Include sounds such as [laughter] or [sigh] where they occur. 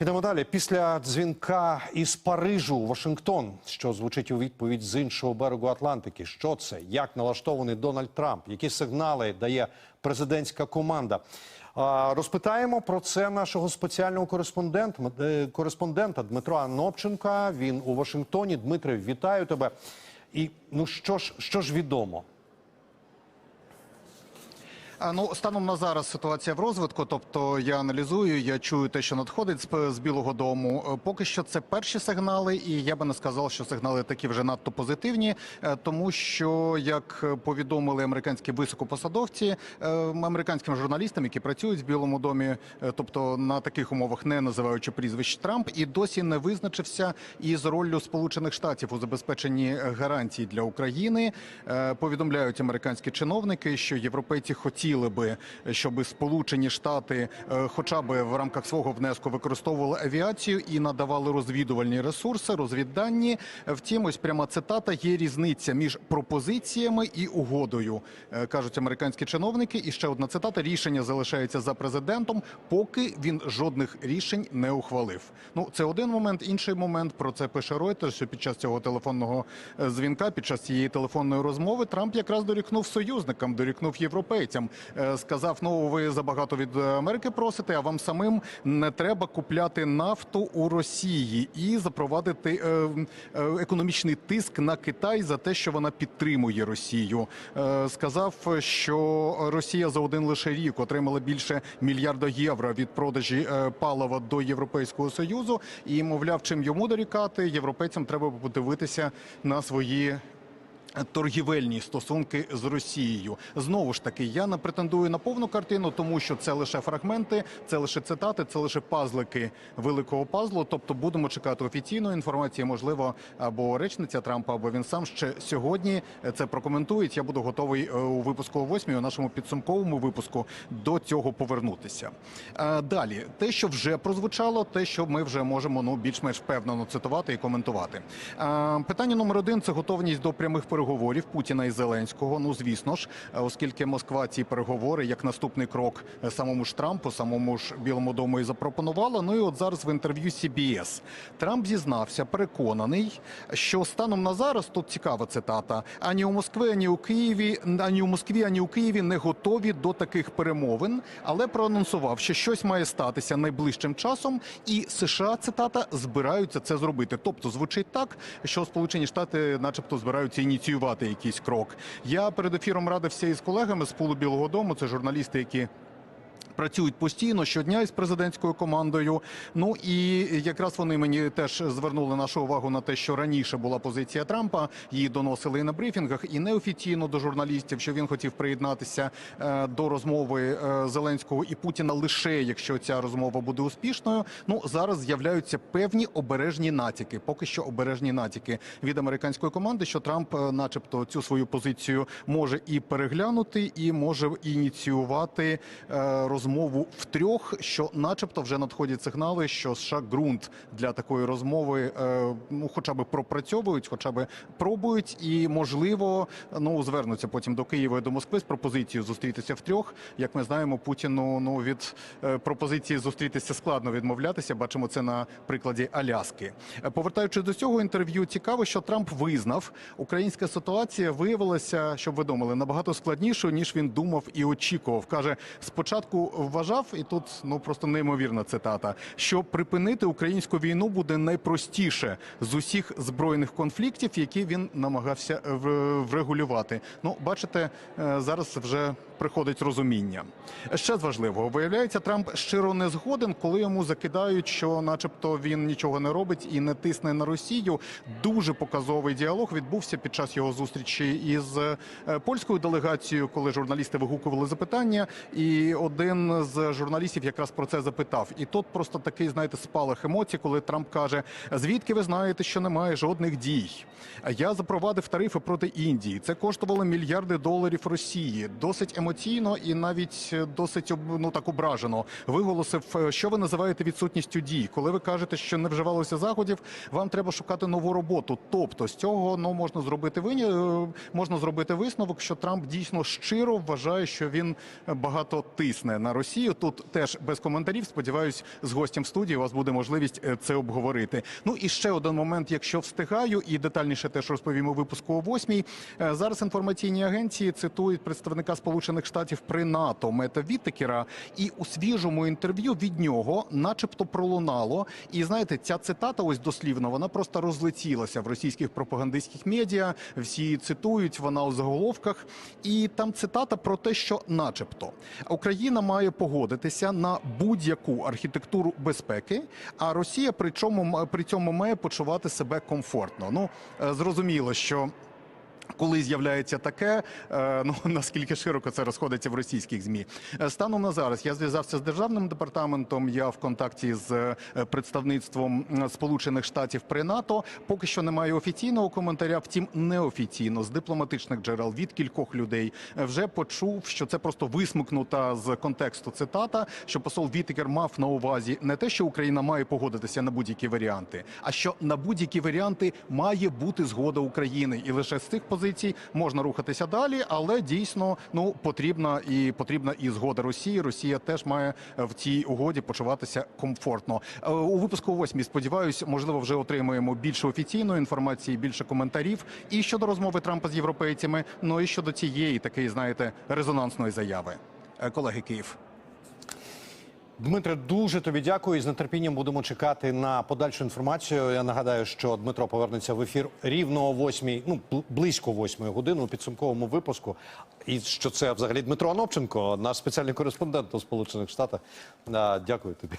Ідемо далі. Після дзвінка із Парижу Вашингтон, що звучить у відповідь з іншого берегу Атлантики. Що це? Як налаштований Дональд Трамп? Які сигнали дає президентська команда? Розпитаємо про це нашого спеціального кореспондента, е, кореспондента Дмитра Анопченка. Він у Вашингтоні. Дмитре, вітаю тебе. І ну що ж, що ж відомо? Ну, станом на зараз ситуація в розвитку. Тобто я аналізую, я чую те, що надходить з, з Білого Дому. Е, Поки що це перші сигнали, і я би не сказав, що сигнали такі вже надто позитивні, е, тому що як повідомили американські високопосадовці, е, американським журналістам, які працюють в Білому домі, тобто на таких умовах, не називаючи прізвищ Трамп, і досі не визначився із роллю Сполучених Штатів у забезпеченні гарантій для України. Повідомляють американські чиновники, що європейці хотіли би, щоб Сполучені Штати, е, хоча б в рамках свого внеску, використовували авіацію і надавали розвідувальні ресурси, розвіддані. Втім, ось пряма цитата: є різниця між пропозиціями і угодою, е, кажуть американські чиновники. І ще одна цитата: рішення залишається за президентом, поки він жодних рішень не ухвалив. Ну це один момент. Інший момент про це пише Reuters, що під час цього телефонного е, дзвінка, під час цієї телефонної розмови, Трамп якраз дорікнув союзникам, дорікнув європейцям. Е, Сказав: ну ви забагато від Америки просите, а вам самим не треба купляти нафту у Росії і запровадити е, е, економічний тиск на Китай за те, що вона підтримує Росію. Сказав, що Росія за один лише рік отримала більше мільярда євро від продажі палива до Європейського союзу. І мовляв, чим йому дорікати, європейцям треба подивитися на свої. Торгівельні стосунки з Росією знову ж таки я не претендую на повну картину, тому що це лише фрагменти, це лише цитати, це лише пазлики великого пазлу. Тобто будемо чекати офіційної інформації. Можливо, або речниця Трампа, або він сам ще сьогодні це прокоментують. Я буду готовий е, у випуску о 8 у нашому підсумковому випуску до цього повернутися. Е, Далі, те, що вже прозвучало, те, що ми вже можемо ну більш-менш впевнено цитувати і коментувати. Е, Питання номер один це готовність до прямих переговорів Путіна і Зеленського. Ну звісно ж, е, оскільки Москва ці переговори як наступний крок е, самому ж Трампу, самому ж Білому дому і запропонувала. Ну і от зараз в інтерв'ю CBS Трамп зізнався, переконаний, що станом на зараз тут цікава цитата: ані у Москві, ані у Києві, ані у Москві, ані у Києві не готові до таких перемовин, але проанонсував, що щось має статися найближчим часом, і США цитата збираються це зробити. Тобто звучить так, що Сполучені Штати, начебто, збираються ініціювати якийсь крок. Я перед ефіром радився із колегами з пулу Білого Дому. Це журналісти, які працюють постійно щодня із президентською командою. Ну і якраз вони мені теж звернули нашу увагу на те, що раніше була позиція Трампа. Її доносили і на брифінгах, і неофіційно до журналістів, що він хотів приєднатися е, до розмови е, Зеленського і Путіна лише якщо ця розмова буде успішною. Ну зараз з'являються певні обережні натяки. Поки що обережні натяки від американської команди, що Трамп, е, начебто, цю свою позицію може і переглянути, і може ініціювати е, розмову втрьох, що, начебто, вже надходять сигнали, що США ґрунт для такої розмови, е, ну хоча б пропрацьовують, хоча б пробують, і можливо, ну звернуться потім до Києва і до Москви з пропозицією зустрітися втрьох. Як ми знаємо, Путіну ну від е, пропозиції зустрітися складно відмовлятися. Бачимо це на прикладі Аляски. Е, Повертаючись до цього інтерв'ю, цікаво, що Трамп визнав, українська ситуація виявилася, щоб ви думали, набагато складнішою ніж він думав і очікував. каже спочатку вважав, і тут ну просто неймовірна цитата, що припинити українську війну буде найпростіше з усіх збройних конфліктів, які він намагався е, врегулювати. Ну, бачите, е, зараз вже приходить розуміння. Ще з важливого виявляється, Трамп щиро не згоден, коли йому закидають, що, начебто, він нічого не робить і не тисне на Росію. Дуже показовий діалог відбувся під час його зустрічі із е, польською делегацією, коли журналісти вигукували запитання, і один з журналістів якраз про це запитав. І тут просто такий, знаєте, спалах емоцій, коли Трамп каже: звідки ви знаєте, що немає жодних дій? Я запровадив тарифи проти Індії. Це коштувало мільярди доларів Росії. Досить емоційно і навіть е, досить ну так ображено виголосив, е, що ви називаєте відсутністю дій. Коли ви кажете, що не вживалося заходів, вам треба шукати нову роботу. Тобто з цього ну можна зробити вині, е, можна зробити висновок, що Трамп дійсно щиро вважає, що він багато тисне на Росію. Тут теж без коментарів. Сподіваюсь, з гостем студії у вас буде можливість е, це обговорити. Ну і ще один момент, якщо встигаю, і детальніше теж розповім у випуску о восьмій. Е, Зараз інформаційні агенції цитують представника Сполучених Штатів при НАТО Мета Віттекера, і у свіжому інтерв'ю від нього, начебто, пролунало. І знаєте, ця цитата, ось дослівно, вона просто розлетілася в російських пропагандистських медіа. Всі цитують, вона у заголовках. І там цитата про те, що, начебто, Україна має погодитися на будь-яку архітектуру безпеки, а Росія при чому при цьому має почувати себе комфортно. Ну е, зрозуміло, що. Коли з'являється таке, е, ну [laughs] наскільки широко це розходиться в російських змі. Е, Станом на зараз я зв'язався з державним департаментом. Я в контакті з е, представництвом Сполучених Штатів при НАТО. Поки що немає офіційного коментаря. Втім, неофіційно з дипломатичних джерел від кількох людей вже почув, що це просто висмикнута з контексту цитата. Що посол Вітикер мав на увазі не те, що Україна має погодитися на будь-які варіанти, а що на будь-які варіанти має бути згода України, і лише з цих позицій можна рухатися далі. Але дійсно ну потрібна і потрібна і згода Росії. Росія теж має в цій угоді почуватися комфортно. Е, У випуску восьмій сподіваюсь, можливо, вже отримуємо більше офіційної інформації, більше коментарів і щодо розмови Трампа з європейцями. Ну і щодо цієї такої, знаєте, резонансної заяви. Е, Колеги Київ. Дмитре, дуже тобі дякую. І з нетерпінням будемо чекати на подальшу інформацію. Я нагадаю, що Дмитро повернеться в ефір рівно о восьмій, ну бл- близько 8 години у підсумковому випуску. І що це взагалі Дмитро Анопченко, наш спеціальний кореспондент у Сполучених Штатах. Дякую тобі.